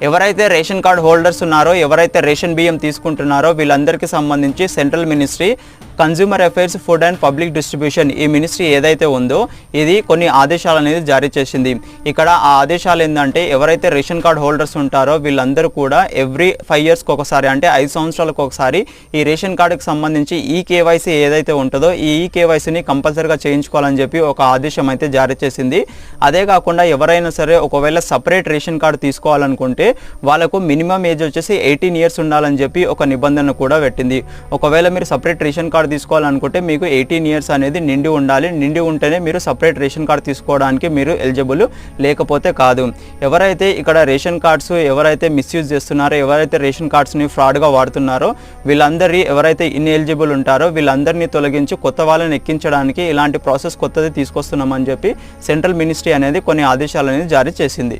ఎవరైతే ration card holders ఉన్నారో ఎవరైతే రేషన్ బియ్యం తీసుకుంటున్నారో వీళ్ళందరికీ సంబంధించి central ministry consumer affairs food and public distribution ఈ మినిస్ట్రీ ఏదైతే ఉందో ఇది కొన్ని ఆదేశాలు అనేది జారీ చేసింది. ఇక్కడ ఆ ఆదేశాలు ఏంటంటే ఎవరైతే రేషన్ కార్డ్ హోల్డర్స్ ఉంటారో వీళ్ళందరూ కూడా ఎవ్రీ ఫైవ్ ఇయర్స్కి ఒకసారి అంటే ఐదు సంవత్సరాలకు ఒకసారి ఈ రేషన్ కార్డుకి సంబంధించి ఈ కేవైసీ ఏదైతే ఉంటుందో ఈ ఈ కేవైసీని కంపల్సరీగా చేయించుకోవాలని చెప్పి ఒక ఆదేశం అయితే జారీ చేసింది. అదే కాకుండా ఎవరైనా సరే ఒకవేళ సపరేట్ రేషన్ కార్డు తీసుకోవాలనుకుంటే వాళ్ళకు మినిమం ఏజ్ వచ్చేసి ఎయిటీన్ ఇయర్స్ ఉండాలని చెప్పి ఒక నిబంధన కూడా పెట్టింది. ఒకవేళ మీరు సపరేట్ రేషన్ కార్డు తీసుకోవాలనుకుంటే మీకు ఎయిటీన్ ఇయర్స్ అనేది నిండి ఉండాలి. నిండి ఉంటేనే మీరు సపరేట్ రేషన్ కార్డు తీసుకోవడానికి మీరు ఎలిజిబుల్ లేకపోతే కాదు. ఎవరైతే ఇక్కడ రేషన్ కార్డ్స్ ఎవరైతే మిస్యూజ్ చేస్తున్నారో ఎవరైతే రేషన్ కార్డ్స్ని ఫ్రాడ్గా వాడుతున్నారో వీళ్ళందరి ఎవరైతే ఇన్ ఎలిజిబుల్ ఉంటారో వీళ్ళందరినీ తొలగించి కొత్త వాళ్ళని ఎక్కించడానికి ఇలాంటి ప్రాసెస్ కొత్తది తీసుకొస్తున్నామని చెప్పి సెంట్రల్ మినిస్ట్రీ అనేది కొన్ని ఆదేశాలు అనేది జారీ చేసింది.